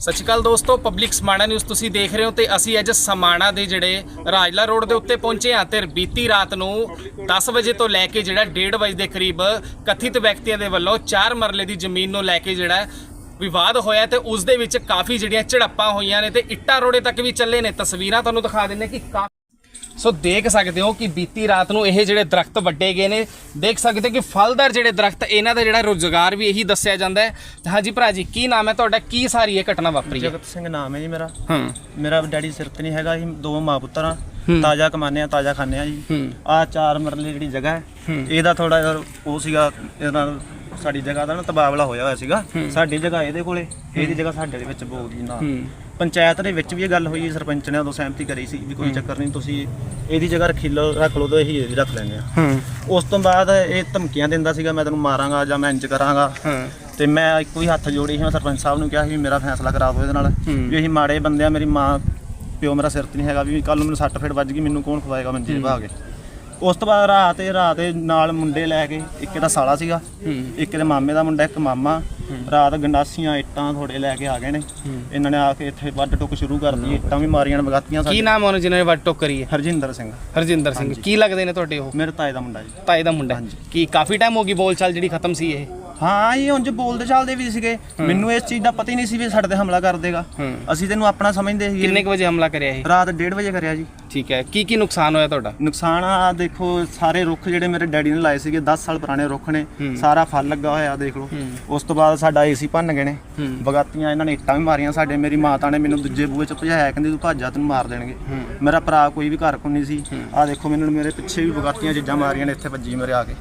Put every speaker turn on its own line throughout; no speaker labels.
ਸਤਿ ਸ਼੍ਰੀ ਅਕਾਲ ਦੋਸਤੋ public Samana news ਤੁਸੀਂ ਦੇਖ ਰਹੇ ਹੋ ਤੇ ਅਸੀਂ ਅੱਜ ਸਮਾਣਾ ਦੇ ਜਿਹੜੇ ਰਾਜਲਾ ਰੋਡ ਦੇ ਉੱਤੇ ਪਹੁੰਚੇ ਹਾਂ ਤੇ ਬੀਤੀ ਰਾਤ ਨੂੰ 10 ਵਜੇ ਤੋਂ ਲੈ ਕੇ ਜਿਹੜਾ 1:30 ਵਜੇ ਦੇ ਕਰੀਬ ਕਥਿਤ ਵਿਅਕਤੀਆਂ ਦੇ ਵੱਲੋਂ ਚਾਰ ਮਰਲੇ ਦੀ ਜ਼ਮੀਨ ਨੂੰ ਲੈ ਕੇ ਜਿਹੜਾ ਵਿਵਾਦ ਹੋਇਆ ਤੇ ਉਸ ਦੇ ਵਿੱਚ ਕਾਫੀ ਜਿਹੜੀਆਂ ਝੜਪਾਂ ਹੋਈਆਂ ਨੇ ਤੇ ਇੱਟਾਂ ਰੋੜੇ ਤੱਕ ਵੀ ਚੱਲੇ ਨੇ। ਤਸਵੀਰਾਂ ਤੁਹਾਨੂੰ ਦਿਖਾ ਦਿੰਦੇ ਕਿ ਕਾ ਸੋ ਦੇਖ ਸਕਦੇ ਹੋ ਕਿ ਬੀਤੀ ਰਾਤ ਨੂੰ ਇਹ ਜਿਹੜੇ ਦਰਖਤ ਵੱਡੇ ਗਏ ਨੇ। ਦੇਖ ਸਕਦੇ ਹੋ ਕਿ ਫਲਦਾਰ ਜਿਹੜੇ ਦਰਖਤ ਇਹਨਾਂ ਦਾ ਜਿਹੜਾ ਰੋਜ਼ਗਾਰ ਵੀ ਇਹੀ ਦੱਸਿਆ ਜਾਂਦਾ ਹੈ। ਹਾਂਜੀ ਭਰਾ ਜੀ ਕੀ ਨਾਮ ਹੈ ਤੁਹਾਡਾ? ਕੀ ਸਾਰੀ ਇਹ ਘਟਨਾ ਵਾਪਰੀ ਹੈ?
ਜਗਤ ਸਿੰਘ ਨਾਮ ਹੈ ਜੀ ਮੇਰਾ।
ਹਾਂ।
ਮੇਰਾ ਡੈਡੀ ਸਿਰ ਤੇ ਨਹੀਂ ਹੈਗਾ ਅਸੀਂ ਦੋ ਮਾਂ ਪੁੱਤਰ ਆ ਤਾਜ਼ਾ ਕਮਾਨੇ ਆ ਤਾਜ਼ਾ ਖਾਂਦੇ ਆ ਜੀ।
ਹੂੰ।
ਆ ਚਾਰ ਮਰਲੇ ਜਿਹੜੀ ਜਗ੍ਹਾ ਹੈ ਇਹਦਾ ਥੋੜਾ ਉਹ ਸੀਗਾ ਇਹਦਾ ਸਾਡੀ ਜਗ੍ਹਾ ਦਾ ਨਾ ਤਬਾਦਲਾ ਹੋਇਆ ਹੋਇਆ ਸੀਗਾ। ਸਾਡੀ ਜਗ੍ਹਾ ਇਹਦੇ ਕੋਲੇ ਇਹਦੀ ਜਗ੍ਹਾ ਸਾਡੇ ਦੇ ਵਿੱਚ ਬੋਲਦੀ ਨਾ।
ਹੂੰ।
ਪੰਚਾਇਤ ਦੇ ਵਿੱਚ ਵੀ ਇਹ ਗੱਲ ਹੋਈ ਸਰਪੰਚ ਨੇ ਉਦੋਂ ਸਹਿਮਤੀ ਕਰੀ ਸੀ ਵੀ ਕੋਈ ਚੱਕਰ ਨਹੀਂ ਤੁਸੀਂ ਇਹਦੀ ਜਗ੍ਹਾ ਰੱਖੀ ਲਓ ਰੱਖ ਲਓ ਤਾਂ ਇਹੀ ਇਹਦੀ ਰੱਖ ਲੈਂਦੇ ਆ।
ਹੂੰ।
ਉਸ ਤੋਂ ਬਾਅਦ ਇਹ ਧਮਕੀਆਂ ਦਿੰਦਾ ਸੀਗਾ ਮੈਂ ਤੈਨੂੰ ਮਾਰਾਂਗਾ ਜਾਂ ਮੈਂ ਇੰਜ ਕਰਾਂਗਾ।
ਹਾਂ।
ਤੇ ਮੈਂ ਇੱਕੋ ਹੀ ਹੱਥ ਜੋੜੀ ਸੀ ਮੈਂ ਸਰਪੰਚ ਸਾਹਿਬ ਨੂੰ ਕਿਹਾ ਸੀ ਵੀ ਮੇਰਾ ਫੈਸਲਾ ਕਰਾ ਦਿਓ ਇਹਦੇ ਨਾਲ। ਵੀ ਅਸੀਂ ਮਾੜੇ ਬੰਦੇ ਆ ਮੇਰੀ ਮਾਂ ਪਿਓ ਮੇਰਾ ਸਿਰ ਤੇ ਨਹੀਂ ਹੈਗਾ ਵੀ ਕੱਲ ਨੂੰ ਮੈਨੂੰ ਸੱਟ ਫੇਟ ਵੱਜ ਗਈ ਮੈਨੂੰ ਕੌਣ ਖਵਾਏਗਾ ਮੰਜੇ 'ਤੇ ਭਾਗੇ ਉਸ ਤੋਂ ਬਾਅਦ ਰਾਤ ਇਹ ਰਾਤ ਇਹ ਨਾਲ ਮੁੰਡੇ ਲੈ ਕੇ ਇੱਕ ਇਹਦਾ ਸਾਲਾ ਸੀਗਾ ਇੱਕ ਇਹਦੇ ਮਾਮੇ ਦਾ ਮੁੰਡਾ ਇੱਕ ਮਾਮਾ ਰਾਤ ਗੰਡਾਸੀਆਂ ਇੱਟਾਂ ਥੋੜੇ ਲੈ ਕੇ ਆ ਗਏ ਨੇ। ਇਹਨਾਂ ਨੇ ਆ ਕੇ ਇੱਥੇ ਵੱਢ ਟੁੱਕ ਸ਼ੁਰੂ ਕਰਦੀ ਇੱਟਾਂ ਵੀ ਮਾਰੀਆਂ ਨੇ ਵਗਾਤੀਆਂ
ਕੀ ਨਾਮ ਉਹਨਾਂ ਜਿਨ੍ਹਾਂ ਨੇ ਵੱਟ ਟੋਕ ਕਰੀ ਹੈ?
ਹਰਜਿੰਦਰ ਸਿੰਘ।
ਹਰਜਿੰਦਰ ਸਿੰਘ। ਕੀ ਲੱਗਦੇ ਨੇ ਤੁਹਾਡੇ ਉਹ?
ਮੇਰੇ ਤਾਏ ਦਾ ਮੁੰਡਾ ਜੀ।
ਤਾਏ ਦਾ ਮੁੰਡਾ।
ਹਾਂਜੀ।
ਕੀ ਕਾਫੀ ਟਾਈਮ ਹੋ ਗਈ ਬੋਲ ਚਾਲ ਜਿਹੜੀ ਖਤਮ ਸੀ ਇਹ?
ਹਾਂ ਇਹ ਉਂਝ ਬੋਲਦੇ ਚੱਲਦੇ ਵੀ ਸੀਗੇ। ਮੈਨੂੰ ਇਸ ਚੀਜ਼ ਦਾ ਪਤਾ ਹੀ ਨਹੀਂ ਸੀ ਵੀ ਸਾਡੇ ਤੇ ਹਮਲਾ ਕਰ ਦੇਗਾ। ਅਸੀਂ ਤੈਨੂੰ ਆਪਣਾ ਸਮਝਦੇ ਸੀਗੇ।
ਕਿੰਨੇ ਵਜੇ ਹਮਲਾ ਕਰਿਆ ਇਹ?
ਰਾਤ 1:30 ਵਜੇ ਕਰਿਆ ਜੀ।
ਠੀਕ ਹੈ। ਕੀ ਕੀ ਨੁਕਸਾਨ ਹੋਇਆ ਤੁਹਾਡਾ?
ਨੁਕਸਾਨ ਆ ਦੇਖੋ ਸਾਰੇ ਰੁੱਖ ਜਿਹੜੇ ਮੇਰੇ ਡੈਡੀ ਨੇ ਲਾਏ ਸੀਗੇ 10 ਸਾਲ ਪੁਰਾਣੇ ਰੁੱਖ ਨੇ। ਸਾਰਾ ਫਲ ਲੱਗਾ ਹੋਇਆ ਦੇਖ ਲਓ। ਉਸ ਤੋਂ ਬਾਅਦ ਸਾਡਾ ਏਸੀ ਭੰਨ ਗਏ ਨੇ। ਬਗਾਤੀਆਂ ਇਹਨਾਂ ਨੇ ਇੱਟਾਂ ਵੀ ਮਾਰੀਆਂ ਸਾਡੇ। ਮੇਰੀ ਮਾਤਾ ਨੇ ਮੈਨੂੰ ਦੂਜੇ ਬੂਹੇ ਚ ਭਜਾਇਆ ਕਹਿੰਦੀ ਤੂੰ ਭੱਜ ਤੈਨੂੰ ਮਾਰ ਦੇਣਗੇ। ਮੇਰਾ ਭਰਾ ਕੋਈ ਵੀ ਘਰ ਕੋਲ ਨਹੀਂ ਸੀ। ਆ ਦੇਖੋ ਮੈਨੂੰ ਮੇਰੇ ਪਿੱਛੇ ਵੀ ਬਗਾਤੀਆਂ ਚੀਜ਼ਾਂ ਮਾਰੀਆਂ ਨੇ ਇੱਥੇ ਵੱਜੀ ਮੇਰੇ ਆ ਕੇ।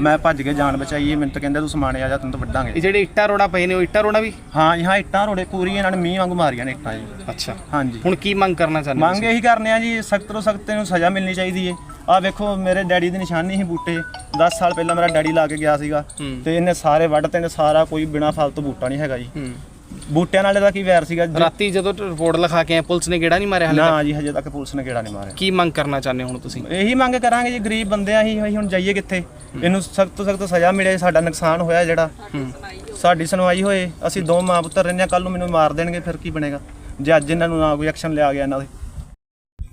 ਮੈਂ ਭੱਜ ਕੇ ਜਾਨ ਬਚਾਈ ਮੈਨੂੰ ਤਾਂ ਕਹਿੰਦੇ ਤੂੰ ਸਮਾਣੇ ਆ ਜਾ ਤੈਨੂੰ ਤਾਂ ਵੱਢਾਂਗੇ।
ਇਹ ਜਿਹੜੇ ਇੱਟਾਂ ਰੋੜਾ ਪਏ ਨੇ ਉਹ ਇੱਟਾਂ ਰੋੜਾ ਵੀ?
ਹਾਂ ਜੀ ਹਾਂ ਇੱਟਾਂ ਰੋੜੇ ਪੂਰੀ ਇਹਨਾਂ ਨੇ ਮੀਂਹ ਵਾਂਗੂ ਮਾਰੀਆਂ ਨੇ ਇੱਟਾਂ ਜੀ।
ਅੱਛਾ।
ਹਾਂਜੀ।
ਹੁਣ ਕੀ ਮੰਗ ਕਰਨਾ ਚਾਹੁੰਦੇ
ਮੰਗ ਇਹੀ ਕਰਨੇ ਆ ਜੀ ਸਖਤ ਤੋਂ ਸਖਤ ਨੂੰ ਸਜ਼ਾ ਮਿਲਣੀ ਚਾਹੀਦੀ ਏ। ਆ ਵੇਖੋ ਮੇਰੇ ਡੈਡੀ ਦੀ ਨਿਸ਼ਾਨੀ ਸੀ ਬੂਟੇ। 10 ਸਾਲ ਪਹਿਲਾਂ ਮੇਰਾ ਡੈਡੀ ਲਾ ਕੇ ਗਿਆ ਸੀਗਾ। ਤੇ ਇਹਨੇ ਸਾਰੇ ਵੱਢ ਤੇ ਸਾਰਾ ਕੋਈ ਬਿਨਾ ਫਾਲਤੂ ਬੂਟਾ ਨਹੀਂ ਹੈਗਾ ਜੀ। ਬੂਟਿਆਂ ਨਾਲ ਇਹਦਾ ਕੀ ਵੈਰ ਸੀਗਾ? ਜੀ?
ਰਾਤੀ ਜਦੋਂ ਰਿਪੋਰਟ ਲਿਖਾ ਕੇ ਆਏ ਪੁਲਿਸ ਨੇ ਗੇੜਾ ਨਹੀਂ ਮਾਰਿਆ ਹਾਲੇ
ਨਾ ਜੀ ਹਜੇ ਤੱਕ ਪੁਲਿਸ ਨੇ ਕਿਹੜਾ ਨਹੀਂ ਮਾਰਿਆ।
ਕੀ ਮੰਗ ਕਰਨਾ ਚਾਹੁੰਦੇ ਹੁਣ ਤੁਸੀਂ?
ਇਹੀ ਮੰਗ ਕਰਾਂਗੇ ਜੀ ਗਰੀਬ ਬੰਦੇ ਆ ਅਸੀਂ ਹੁਣ ਜਾਈਏ ਕਿੱਥੇ? ਇਹਨੂੰ ਸਖਤ ਤੋਂ ਸਖਤ ਸਜ਼ਾ ਮਿਲੇ ਸਾਡਾ ਨੁਕਸਾਨ ਹੋਇਆ ਜਿਹੜਾ। ਸਾਡੀ ਸੁਣਵਾਈ ਹੋਏ ਅਸੀਂ ਦੋ ਮਾਂ ਪੁੱਤਰ ਰਹਿੰਦੇ ਆ ਕੱਲ ਨੂੰ ਮੈਨੂੰ ਮਾਰ ਦੇਣਗੇ ਫਿਰ ਕੀ ਬਣੇਗਾ? ਜੇ ਅੱਜ ਇਹਨਾਂ ਨੂੰ ਨਾ ਕੋਈ ਐਕਸ਼ਨ ਲਿਆ ਗਿਆ ਇਹਨਾਂ ਦੇ।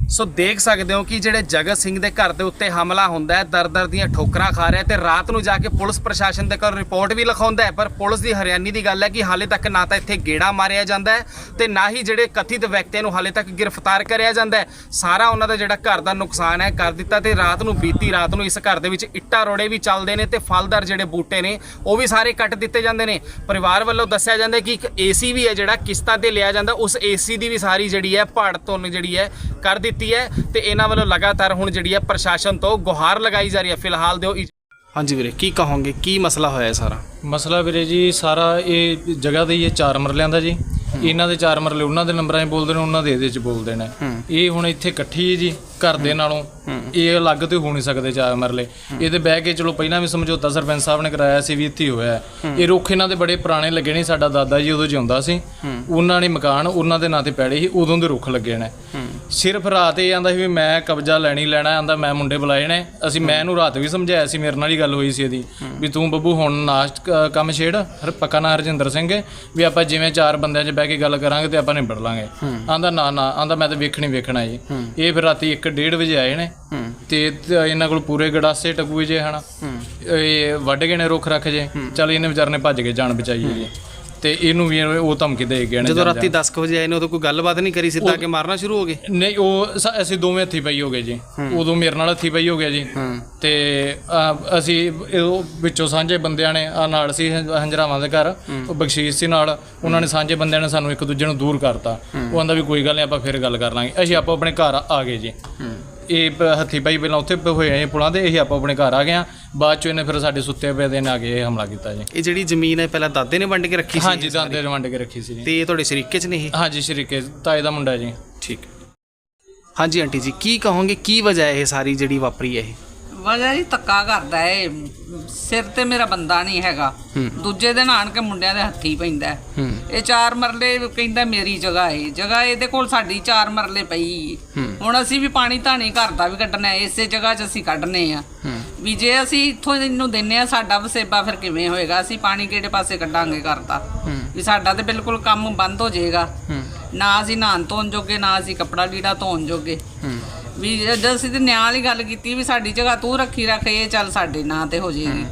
ਸੋ ਦੇਖ ਸਕਦੇ ਹੋ ਕਿ ਜਿਹੜੇ ਜਗਤ ਸਿੰਘ ਦੇ ਘਰ ਦੇ ਉੱਤੇ ਹਮਲਾ ਹੁੰਦਾ ਹੈ ਦਰ-ਦਰ ਦੀਆਂ ਠੋਕਰਾਂ ਖਾ ਰਿਹਾ ਤੇ ਰਾਤ ਨੂੰ ਜਾ ਕੇ ਪੁਲਿਸ ਪ੍ਰਸ਼ਾਸਨ ਦੇ ਕੋਲ ਰਿਪੋਰਟ ਵੀ ਲਿਖਾਉਂਦਾ ਹੈ। ਪਰ ਪੁਲਿਸ ਦੀ ਹਰਿਆਣੀ ਦੀ ਗੱਲ ਹੈ ਕਿ ਹਾਲੇ ਤੱਕ ਨਾ ਤਾਂ ਇੱਥੇ ਗੇੜਾ ਮਾਰਿਆ ਜਾਂਦਾ ਹੈ ਤੇ ਨਾ ਹੀ ਜਿਹੜੇ ਕਥਿਤ ਵਿਅਕਤੀਆਂ ਨੂੰ ਹਾਲੇ ਤੱਕ ਗ੍ਰਿਫਤਾਰ ਕਰਿਆ ਜਾਂਦਾ ਹੈ। ਸਾਰਾ ਉਹਨਾਂ ਦਾ ਜਿਹੜਾ ਘਰ ਦਾ ਨੁਕਸਾਨ ਹੈ, ਕਰ ਦਿੱਤਾ ਤੇ ਰਾਤ ਨੂੰ ਬੀਤੀ ਰਾਤ ਨੂੰ ਇਸ ਘਰ ਦੇ ਵਿੱਚ ਇੱਟਾਂ ਰੋੜੇ ਵੀ ਚੱਲਦੇ ਨੇ ਤੇ ਫਲਦਾਰ ਜਿਹੜੇ ਬੂਟੇ ਨੇ, ਉਹ ਵੀ ਸਾਰੇ ਕੱਟ ਦਿੱਤੇ ਜਾਂਦੇ ਨੇ। ਪਰਿਵਾਰ ਵੱਲੋਂ ਦੱਸਿਆ ਜਾਂਦਾ ਕਿ ਇੱਕ ਏਸੀ ਵੀ ਹੈ ਜਿਹੜਾ ਕਿਸ਼ਤਾਂ ਤੇ ਲਿਆ ਜਾਂਦਾ, ਉਸ ਏਸੀ ਦੀ ਵੀ ਸਾਰੀ ਜਿਹੜੀ ਹੈ, ਭਾੜ ਧੁੰਨ ਜਿਹੜੀ ਹੈ, ਕਰ ਦਿੱਤੀ ਹੈ ਤੇ ਇਹਨਾਂ ਵੱਲੋਂ ਲਗਾਤਾਰ ਹੁਣ ਜਿਹੜੀ ਹੈ ਪ੍ਰਸ਼ਾਸਨ ਤੋਂ ਗੁਹਾਰ ਲਗਾਈ ਜਾ ਰਹੀ ਹੈ। ਫਿਲਹਾਲ ਦਿਓ ਹਾਂਜੀ ਵੀਰੇ ਕੀ ਕਹੋਗੇ? ਕੀ ਮਸਲਾ ਹੋਇਆ ਹੈ ਸਾਰਾ?
ਮਸਲਾ ਵੀਰੇ ਜੀ ਸਾਰਾ ਇਹ ਜਗ੍ਹਾ ਦੇ ਇਹ ਚਾਰ ਮਰਲਿਆਂ ਦਾ ਜੀ। ਇਹਨਾਂ ਦੇ ਚਾਰ ਮਰਲੇ ਉਹਨਾਂ ਦੇ ਨੰਬਰਾਂ 'ਚ ਬੋਲਦੇ ਨੇ ਉਹਨਾਂ ਦੇ ਇਹਦੇ 'ਚ ਬੋਲਦੇ ਨੇ। ਇਹ ਹੁਣ ਇੱਥੇ ਇਕੱਠੀ ਹੈ ਜੀ ਘਰ ਦੇ ਨਾਲੋਂ। ਇਹ ਅਲੱਗ ਤੇ ਹੋ ਨਹੀਂ ਸਕਦੇ ਚਾਰ ਮਰਲੇ। ਇਹਦੇ ਬਹਿ ਕੇ ਚਲੋ ਪਹਿਲਾਂ ਵੀ ਸਮਝੌਤਾ ਸਰਪੰਚ ਸਾਹਿਬ ਨੇ ਕਰਾਇਆ ਸੀ ਵੀ ਇੱਥੇ ਹੋਇਆ। ਇਹ ਰੁੱਖ ਇਹਨਾਂ ਦੇ ਬੜੇ ਪੁਰਾਣੇ ਲੱਗੇ ਨੇ ਸਾਡਾ ਦਾਦਾ ਜੀ ਉਦੋਂ ਜਿਉਂਦਾ ਸੀ। ਉਹਨਾਂ ਨੇ ਮਕਾਨ ਉਹਨਾਂ ਦੇ ਨਾਂ ਤੇ ਪੈੜੇ ਸੀ ਉਦੋਂ ਦੇ ਰੁੱਖ ਲੱਗੇ ਨੇ। ਸਿਰਫ ਰਾਤ ਇਹ ਆਂਦਾ ਸੀ ਵੀ ਮੈਂ ਕਬਜ਼ਾ ਲੈਣੀ ਲੈਣਾ ਆਂਦਾ ਮੈਂ ਮੁੰਡੇ ਬੁਲਾਏ ਨੇ। ਅਸੀਂ ਮੈਂ ਇਹਨੂੰ ਰਾਤ ਵੀ ਸਮਝਾਇਆ ਸੀ ਮੇਰੇ ਨਾਲ ਹੀ ਗੱਲ ਹੋਈ ਸੀ ਇਹਦੀ। ਵੀ ਤੂੰ ਬੱਬੂ ਹੁਣ ਨਾਸ਼ਟ ਕ- ਕੰਮ ਛੇੜ ਹਰ ਪੱਕਾ ਨਾਂ ਹਰਜਿੰਦਰ ਸਿੰਘ ਹੈ ਵੀ ਆਪਾਂ ਜਿਵੇਂ ਚਾਰ ਬੰਦਿਆਂ 'ਚ ਬਹਿ ਕੇ ਗੱਲ ਕਰਾਂਗੇ ਤੇ ਆਪਾਂ ਨਿਬੜ ਲਾਂਗੇ। ਆਂਦਾ ਨਾ ਨਾ ਆਂਦਾ ਮੈਂ ਤਾਂ ਵੇਖਣੀ ਵੇਖਣਾ ਜੀ ਇਹ ਫਿਰ ਰਾਤੀ 1:30 ਵਜੇ ਆਏ ਨੇ ਤੇ ਤੇ ਇਹਨਾਂ ਕੋਲ ਪੂਰੇ ਗੜਾਸੇ ਟਕੂਏ ਜੇ ਹਨ। ਇਹ ਵੱਢ ਗਏ ਨੇ ਰੁੱਖ ਰੱਖ ਜੇ ਚੱਲ ਇਹਨੇ ਵਿਚਾਰ ਨੇ ਭੱਜ ਕੇ ਜਾਨ ਬਚਾਈ ਜੀ ਤੇ ਇਹਨੂੰ ਵੀ ਉਹ ਧਮਕੀ ਦੇ ਗਏ ਨੇ
ਜਦੋਂ ਰਾਤੀ 10 ਵਜੇ ਆਏ ਨੇ ਉਦੋਂ ਕੋਈ ਗੱਲਬਾਤ ਨਹੀਂ ਕਰੀ ਸਿੱਧਾ ਕੇ ਮਾਰਨਾ ਸ਼ੁਰੂ ਹੋ ਗਏ?
ਨਹੀਂ ਉਹ ਸ- ਅਸੀਂ ਦੋਵੇਂ ਹੱਥੀ ਪਈ ਹੋ ਗਏ ਜੀ। ਉਦੋਂ ਮੇਰੇ ਨਾਲ ਹੱਥੀ ਪਈ ਹੋ ਗਿਆ ਜੀ। ਤੇ ਅ, ਅਸੀਂ ਇਹ ਉਹ ਵਿੱਚੋਂ ਸਾਂਝੇ ਬੰਦਿਆਂ ਨੇ ਆ ਨਾਲ ਸੀ ਹੰਜਰਾਵਾਂ ਦੇ ਘਰ ਉਹ ਬਖਸ਼ੀਸ਼ ਸੀ ਨਾਲ ਉਹਨਾਂ ਨੇ ਸਾਂਝੇ ਬੰਦਿਆਂ ਨੇ ਸਾਨੂੰ ਇੱਕ ਦੂਜੇ ਨੂੰ ਦੂਰ ਕਰਤਾ। ਉਹ ਆਂਦਾ ਵੀ ਕੋਈ ਗੱਲ ਨਹੀਂ ਆਪਾਂ ਫਿਰ ਗੱਲ ਕਰ ਲਾਂਗੇ। ਅਸੀਂ ਆਪੋ ਆਪਣੇ ਘਰ ਆ ਗਏ ਜੀ। ਇਹ ਪ- ਹੱਥੀ ਪਾਈ ਪਹਿਲਾਂ ਉੱਥੇ ਪ- ਹੋਏ ਆ ਇਹ ਪੁਲਾਂ ਤੇ ਅਸੀਂ ਆਪੋ ਆਪਣੇ ਘਰ ਆ ਗਏ ਆ। ਬਾਅਦ ਚ ਇਹਨੇ ਫਿਰ ਸਾਡੇ ਸੁੱਤੇ ਪਏ ਦੇ ਨੇ ਆ ਕੇ ਇਹ ਹਮਲਾ ਕੀਤਾ ਜੀ।
ਇਹ ਜਿਹੜੀ ਜ਼ਮੀਨ ਹੈ ਪਹਿਲਾਂ ਦਾਦੇ ਨੇ ਵੰਡ ਕੇ ਰੱਖੀ ਸੀ?
ਹਾਂਜੀ ਦਾਦੇ ਨੇ ਵੰਡ ਕੇ ਰੱਖੀ ਸੀ ਜੀ।
ਤੇ ਇਹ ਤੁਹਾਡੇ ਸ਼ਰੀਕੇ 'ਚ ਨਹੀਂ ਇਹ?
ਹਾਂਜੀ ਸ਼ਰੀਕੇ ਤਾਏ ਦਾ ਮੁੰਡਾ ਜੀ।
ਠੀਕ। ਹਾਂਜੀ ਆਂਟੀ ਜੀ ਕੀ ਕਹੋਗੇ ਕੀ ਵਜ੍ਹਾ ਹੈ ਇਹ ਸਾਰੀ ਜਿਹੜੀ ਵਾਪਰੀ ਹੈ ਇਹ?
ਵਜ੍ਹਾ ਜੀ ਧੱਕਾ ਕਰਦਾ ਏ। ਸਿਰ ਤੇ ਮੇਰਾ ਬੰਦਾ ਨਹੀਂ ਹੈਗਾ। ਦੂਜੇ ਦਿਨ ਆਣ ਕੇ ਮੁੰਡਿਆਂ ਦੇ ਹੱਥੀ ਪੈਂਦਾ। ਹੈ। ਇਹ ਚਾਰ ਮਰਲੇ ਕਹਿੰਦਾ ਮੇਰੀ ਜਗ੍ਹਾ ਏ। ਜਗ੍ਹਾ ਇਹਦੇ ਕੋਲ ਸਾਡੀ ਚਾਰ ਮਰਲੇ ਪਈ ਏ। ਹੁਣ ਅਸੀਂ ਵੀ ਪਾਣੀ ਧਾਣੀ ਘਰ ਦਾ ਵੀ ਕੱਢਣਾ ਹੈ, ਇਸੇ ਜਗ੍ਹਾ 'ਚ ਅਸੀਂ ਕੱਢਨੇ ਆ। ਵੀ ਜੇ ਅਸੀਂ ਇੱਥੋਂ ਇਹਨੂੰ ਦਿੰਨੇ ਆ ਸਾਡਾ ਵਸੇਬਾ ਫਿਰ ਕਿਵੇਂ ਹੋਏਗਾ? ਅਸੀਂ ਪਾਣੀ ਕਿਹੜੇ ਪਾਸੇ ਕੱਢਾਂਗੇ ਕਰਤਾ ਵੀ ਸਾਡਾ ਤੇ ਬਿਲਕੁਲ ਕੰਮ ਬੰਦ ਹੋ ਜਾਏਗਾ। ਨਾ ਅਸੀਂ ਨਹਾਉਣ ਧੋਣ ਜੋਗੇ ਨਾ ਅਸੀਂ ਕੱਪੜਾ ਲੀੜਾ ਧੋਣ ਜੋਗੇ। ਵੀ ਜਦ ਅਸੀਂ ਤੇ ਨਿਆਂ ਵਾਲੀ ਗੱਲ ਕੀਤੀ ਵੀ ਸਾਡੀ ਜਗ੍ਹਾ ਤੂੰ ਰੱਖੀ ਰੱਖ ਇਹ ਚੱਲ ਸਾਡੇ ਨਾਂ ਤੇ ਹੋ ਜਾਏਗੀ।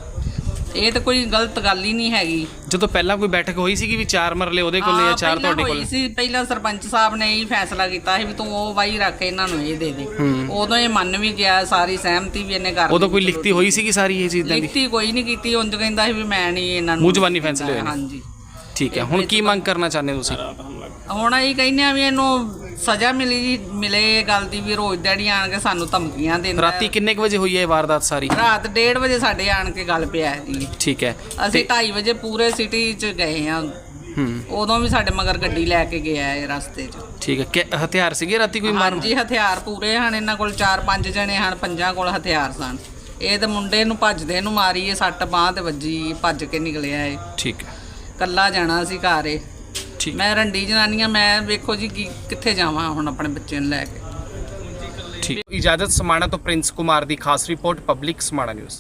ਇਹ ਤਾਂ ਕੋਈ ਗਲਤ ਗੱਲ ਹੀ ਨਹੀਂ ਹੈਗੀ।
ਜਦੋਂ ਪਹਿਲਾਂ ਕੋਈ ਬੈਠਕ ਹੋਈ ਸੀ ਕਿ ਵੀ ਚਾਰ ਮਰਲੇ ਉਹਦੇ ਕੋਲ ਜਾਂ
ਹਾਂ,
ਚਾਰ ਤੁਹਾਡੇ
ਹੋਈ
ਕੋਲ?
ਸੀ ਪਹਿਲਾਂ ਸਰਪੰਚ ਸਾਹਿਬ ਨੇ ਇਹ ਫੈਸਲਾ ਕੀਤਾ ਸੀ ਵੀ ਤੂੰ ਉਹ ਵਾਈ ਰੱਖ ਇਹਨਾਂ ਨੂੰ ਇਹ ਦੇ ਦੇ। ਉਦੋਂ ਇਹ ਮੰਨ ਵੀ ਗਿਆ ਸਾਰੀ ਸਹਿਮਤੀ ਵੀ ਇਹਨੇ ਕਰ
ਉਦੋਂ ਕੋਈ ਲਿਖਤੀ ਹੋਈ ਸੀ ਕਿ ਸਾਰੀ ਇਹ ਚੀਜ਼ਾਂ ਦੀ?
ਲਿਖਤੀ ਕੋਈ ਨਹੀਂ ਕੀਤੀ ਉਂਝ ਕਹਿੰਦਾ ਸੀ ਵੀ ਮੈਂ ਨਹੀਂ ਇਹਨਾਂ ਨੂੰ
ਮੂੰਹ ਜ਼ਬਾਨੀ ਫੈਸਲੇ ਹੋਏ ਨੇ।
ਹਾਂਜੀ।
ਠੀਕ ਹੈ ਹੁਣ ਕੀ ਮੰਗ ਕਰਨਾ ਚਾਹੁੰਦੇ ਹੋ ਤੁਸੀਂ?
ਹੁਣ ਇਹ ਕਹਿੰਦੇ ਆ ਵੀ ਇਹਨੂੰ ਸਜ਼ਾ ਮਿਲੀ ਮਿਲੇ ਇਹ ਗੱਲ ਦੀ ਵੀ ਰੋਜ਼ ਦਿਹਾੜੀ ਆਣ ਕੇ ਸਾਨੂੰ ਧਮਕੀਆਂ ਦਿੰਦਾ। ਹੈ।
ਰਾਤੀ ਕਿੰਨੇ ਕੁ ਵਜੇ ਹੋਈ ਹੈ ਇਹ ਵਾਰਦਾਤ ਸਾਰੀ?
ਰਾਤ 1:30 ਵਜੇ ਸਾਡੇ ਆਣ ਕੇ ਗੱਲ ਪਿਆ ਜੀ।
ਠੀਕ ਹੈ।
ਅਸੀਂ 2:30 ਵਜੇ ਪੂਰੇ ਸਿਟੀ ਚ ਗਏ ਆ
ਹੂੰ।
ਉਦੋਂ ਵੀ ਸਾਡੇ ਮਗਰ ਗੱਡੀ ਲੈ ਕੇ ਗਿਆ ਇਹ ਰਸਤੇ 'ਚ।
ਠੀਕ ਹੈ। ਕਿ ਹਥਿਆਰ ਸੀਗੇ ਰਾਤੀ ਕੋਈ ਮਾਰਨ?
ਹਾਂਜੀ ਹਥਿਆਰ ਪੂਰੇ ਹਨ। ਇਹਨਾਂ ਕੋਲ 4-5 ਜਣੇ ਹਨ ਪੰਜਾਂ ਕੋਲ ਹਥਿਆਰ ਸਨ। ਇਹ ਤੇ ਮੁੰਡੇ ਨੂੰ ਭੱਜਦੇ ਨੂੰ ਮਾਰੀ ਇਹ ਸੱਟ ਬਾਹ ਤੇ ਵੱਜੀ ਭੱਜ ਕੇ ਨਿਕਲਿਆ ਇਹ।
ਠੀਕ ਹੈ।
ਕੱਲਾ ਜਾਣਾ ਸੀ ਘਰ ਇਹ।
ਠੀਕ
ਮੈਂ ਰੰਡੀ ਜਨਾਨੀਆਂ ਮੈਂ ਵੇਖੋ ਜੀ ਕੀ- ਕਿੱਥੇ ਜਾਵਾਂ ਹੁਣ ਆਪਣੇ ਬੱਚੇ ਨੂੰ ਲੈ ਕੇ।
ਠੀਕ। ਇਜਾਜ਼ਤ ਸਮਾਣਾ ਤੋਂ ਪ੍ਰਿੰਸ ਕੁਮਾਰ ਦੀ ਖਾਸ ਰਿਪੋਰਟ ਪਬਲਿਕ ਸਮਾਣਾ ਨਿਊਜ਼।